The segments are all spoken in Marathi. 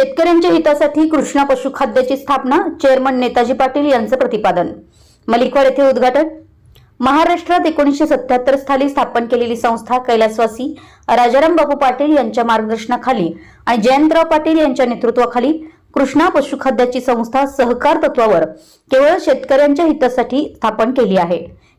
शेतकऱ्यांच्या हितासाठी कृष्णा पशुखाद्याची स्थापना चेअरमन नेताजी पाटील यांचं प्रतिपादन. मलिकवाड येथे उद्घाटन. महाराष्ट्रात एकोणीसशे सत्याहत्तर साली स्थापन केलेली संस्था कैलासवासी राजाराम बापू पाटील यांच्या मार्गदर्शनाखाली आणि जयंतराव पाटील यांच्या नेतृत्वाखाली कृष्णा पशुखाद्याची संस्था सहकार तत्वावर केवळ शेतकऱ्यांच्या हितासाठी स्थापन केली आहे.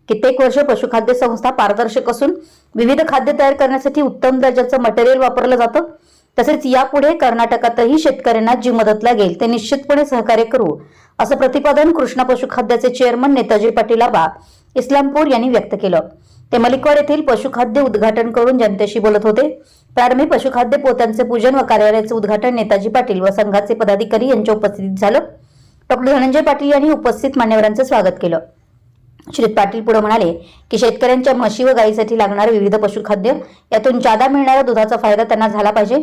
कित्येक वर्ष पशुखाद्य संस्था पारदर्शक असून विविध खाद्य तयार करण्यासाठी उत्तम दर्जाचं मटेरियल वापरलं जातं. तसेच यापुढे कर्नाटकातही शेतकऱ्यांना जी मदत लागेल ते निश्चितपणे सहकार्य करू असं प्रतिपादन कृष्णा पशुखाद्याचे चेअरमन नेताजी पाटील आबा इस्लामपूर यांनी व्यक्त केलं. ते मलिकवाड येथील पशुखाद्य उद्घाटन करून जनतेशी बोलत होते. प्रारंभी पशुखाद्य पोत्यांचे पूजन व कार्यालयाचे उद्घाटन नेताजी पाटील व संघाचे पदाधिकारी यांच्या उपस्थितीत झालं. डॉक्टर धनंजय पाटील यांनी उपस्थित मान्यवरांचं स्वागत केलं. श्री पाटील पुढे म्हणाले की शेतकऱ्यांच्या म्हशी व गायीसाठी लागणारे विविध पशुखाद्य यातून जादा मिळणाऱ्या दुधाचा फायदा त्यांना झाला पाहिजे.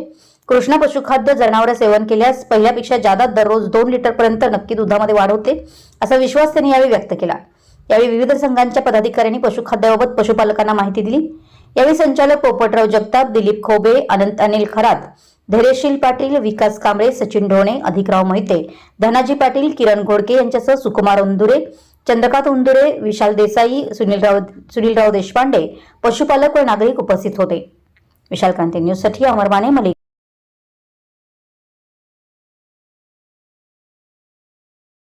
कृष्णा पशुखाद्य जनावरे सेवन केल्यास पहिल्यापेक्षा जादा दररोज दोन लिटरपर्यंत नक्की दुधामध्ये वाढ होते असा विश्वास त्यांनी यावेळी व्यक्त केला. यावेळी विविध संघांच्या पदाधिकाऱ्यांनी पशुखाद्याबाबत पशुपालकांना माहिती दिली. यावेळी संचालक पोपटराव जगताप दिलीप खोबे अनंत अनिल खरात धैर्यशील पाटील विकास कांबळे सचिन ढोणे अधिकराव मोहिते धनाजी पाटील किरण घोडके यांच्यासह सुकुमार उंदुरे चंद्रकांत उंदुरे विशाल देसाई सुनीलराव सुनीलराव देशपांडे पशुपालक व नागरिक उपस्थित होते. विशालकांती न्यूजसाठी अमर माने मलिक